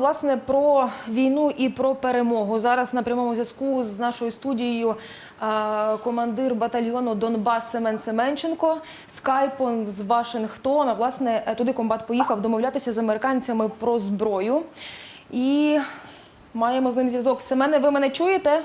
власне про війну і про перемогу. Зараз на прямому зв'язку з нашою студією е, командир батальйону Донбас Семен Семенченко скайпом з Вашингтона. Власне, е, туди комбат поїхав домовлятися з американцями про зброю. І маємо з ним зв'язок. Семене, ви мене чуєте?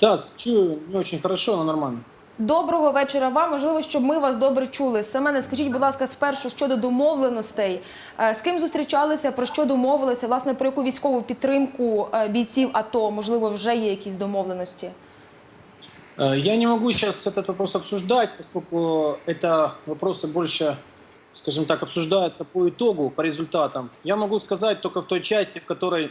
Так, чую не очень хорошо, но нормально. Доброго вечора вам. Можливо, щоб ми вас добре чули. Семене, скажіть, будь ласка, спершу щодо домовленостей. Е, З ким зустрічалися, про що домовилися? Власне, про яку військову підтримку е, бійців АТО? Можливо, вже є якісь домовленості? Э, Я не могу сейчас этот вопрос обсуждать, поскольку это вопросы больше, скажем так, обсуждаются по итогу, по результатам. Я могу сказать только в той части, в которой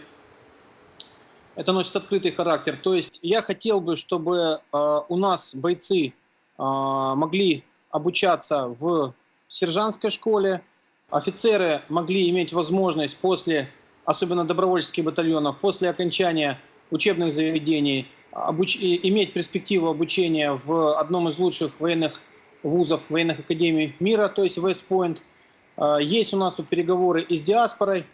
это носит открытый характер. То есть я хотел бы, чтобы э, у нас бойцы э, могли обучаться в сержантской школе, офицеры могли иметь возможность после, особенно добровольческих батальонов, после окончания учебных заведений, обуч- иметь перспективу обучения в одном из лучших военных вузов, военных академий мира, то есть Point. Э, Есть у нас тут переговоры и с диаспорой.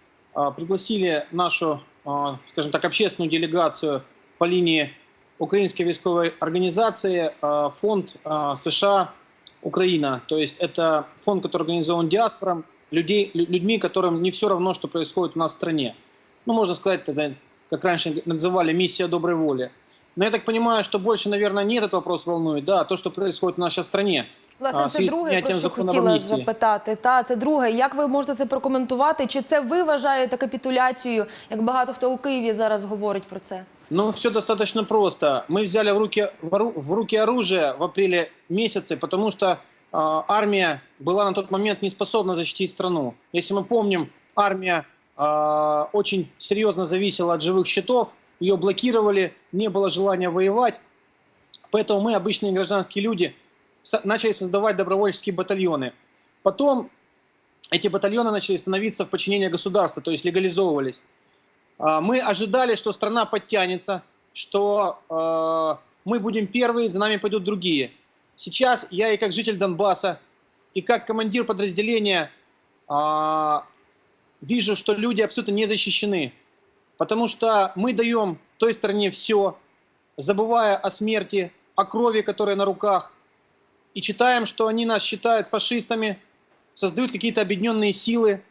Пригласили нашу, скажем так, общественную делегацию по линии Украинской військовой организации э, фонд э, США Украина. То есть это фонд, который организован диаспором, людей, лю- людьми, которым не все равно, что происходит у нас в стране. Ну, можно сказать, это, как раньше называли, миссия доброй воли. Но я так понимаю, что больше, наверное, не этот вопрос волнует, да, а то, что происходит в нашей стране. Власне, А, в це связи з друге, про прийняттям що закону хотіла амністії. запитати. Та це друге. Як ви можете це прокоментувати? Чи це ви вважаєте капітуляцією? Як багато хто у Києві зараз говорить про це? Ну, все достаточно просто. Мы взяли в руки, в ру- в руки оружие в апреле месяце, потому что э, армия была на тот момент не способна защитить страну. Если мы помним, армия э, очень серьезно зависела от живых счетов, ее блокировали, не было желания воевать. Поэтому мы, обычные гражданские люди, со- начали создавать добровольческие батальоны. Потом эти батальоны начали становиться в подчинении государства, то есть легализовывались. А, Мы ожидали, что страна подтянется, что э, мы будем первые, за нами пойдут другие. Сейчас я и как житель Донбасса, и как командир подразделения а, вижу, что люди абсолютно не защищены. Потому что мы даем той стороне все, забывая о смерти, о крови, которая на руках, и читаем, что они нас считают фашистами, создают какие-то объединенные силы,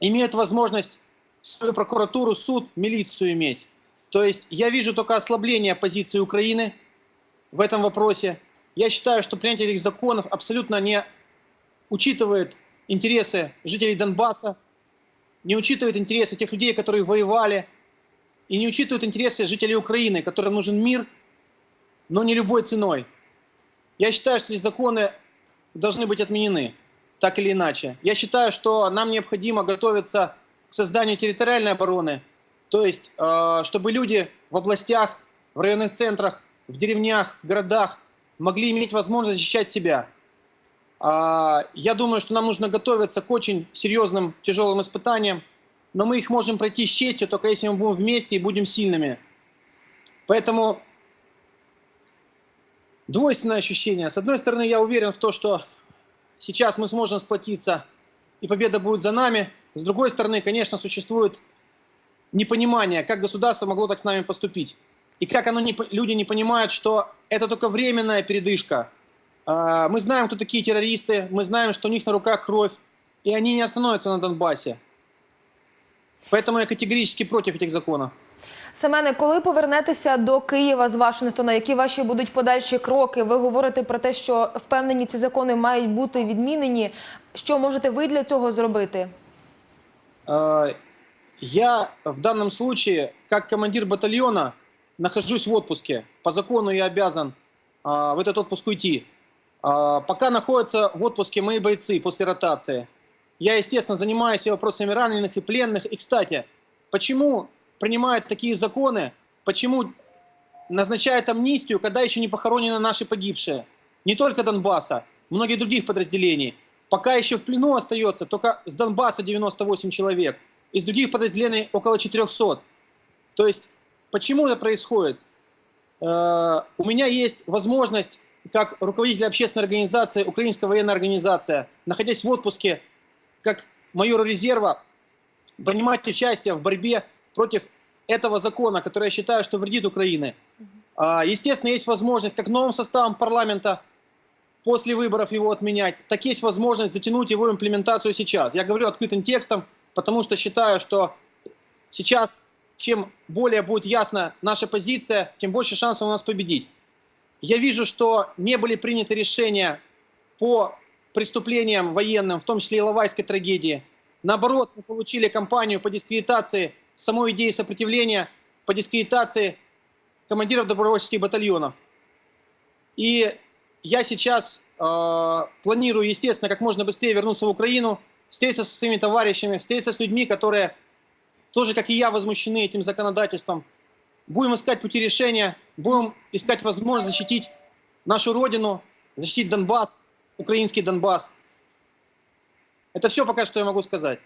имеют возможность свою прокуратуру, суд, милицию иметь. То есть я вижу только ослабление позиции Украины в этом вопросе. Я считаю, что принятие этих законов абсолютно не учитывает интересы жителей Донбасса, не учитывает интересы тех людей, которые воевали, и не учитывает интересы жителей Украины, которым нужен мир, но не любой ценой. Я считаю, что эти законы должны быть отменены, так или иначе. Я считаю, что нам необходимо готовиться к созданию территориальной обороны, то есть, э, чтобы люди в областях, в районных центрах, в деревнях, в городах могли иметь возможность защищать себя. А, Я думаю, что нам нужно готовиться к очень серьезным, тяжелым испытаниям, но мы их можем пройти с честью, только если мы будем вместе и будем сильными. Поэтому двойственное ощущение. С одной стороны, я уверен в то, что сейчас мы сможем сплотиться, и победа будет за нами. С другой стороны, конечно, существует непонимание, как государство могло так с нами поступить. И как оно не, люди не понимают, что это только временная передышка. А, Мы знаем, кто такие террористы, мы знаем, что у них на руках кровь, и они не остановятся на Донбассе. Поэтому я категорически против этих законов. Семене, коли повернетеся до Києва з Вашингтона, які ваші будуть подальші кроки? Ви говорите про те, що впевнені ці закони мають бути відмінені. Що можете ви для цього зробити? Э, Я в данном случае, как командир батальона, нахожусь в отпуске. По закону я обязан а, в этот отпуск уйти. А, Пока находятся в отпуске мои бойцы после ротации, я, естественно, занимаюсь и вопросами раненых и пленных. И, кстати, почему Принимают такие законы, почему назначают амнистию, когда еще не похоронены наши погибшие? Не только Донбасса, многих других подразделений. Пока еще в плену остается только с Донбасса 98 человек, из других подразделений около 400. То есть, почему это происходит? Э, У меня есть возможность, как руководитель общественной организации, Украинская военная организация, находясь в отпуске, как майор резерва, принимать участие в борьбе против этого закона, который я считаю, что вредит Украине. А, Естественно, есть возможность как новым составом парламента после выборов его отменять, так есть возможность затянуть его имплементацию сейчас. Я говорю открытым текстом, потому что считаю, что сейчас, чем более будет ясна наша позиция, тем больше шансов у нас победить. Я вижу, что не были приняты решения по преступлениям военным, в том числе и Лавайской трагедии. Наоборот, мы получили кампанию по дискредитации самой идеи сопротивления, по дискредитации командиров добровольческих батальонов. И я сейчас э, планирую, естественно, как можно быстрее вернуться в Украину, встретиться со своими товарищами, встретиться с людьми, которые тоже, как и я, возмущены этим законодательством. Будем искать пути решения, будем искать возможность защитить нашу родину, защитить Донбасс, украинский Донбасс. Это все пока что я могу сказать.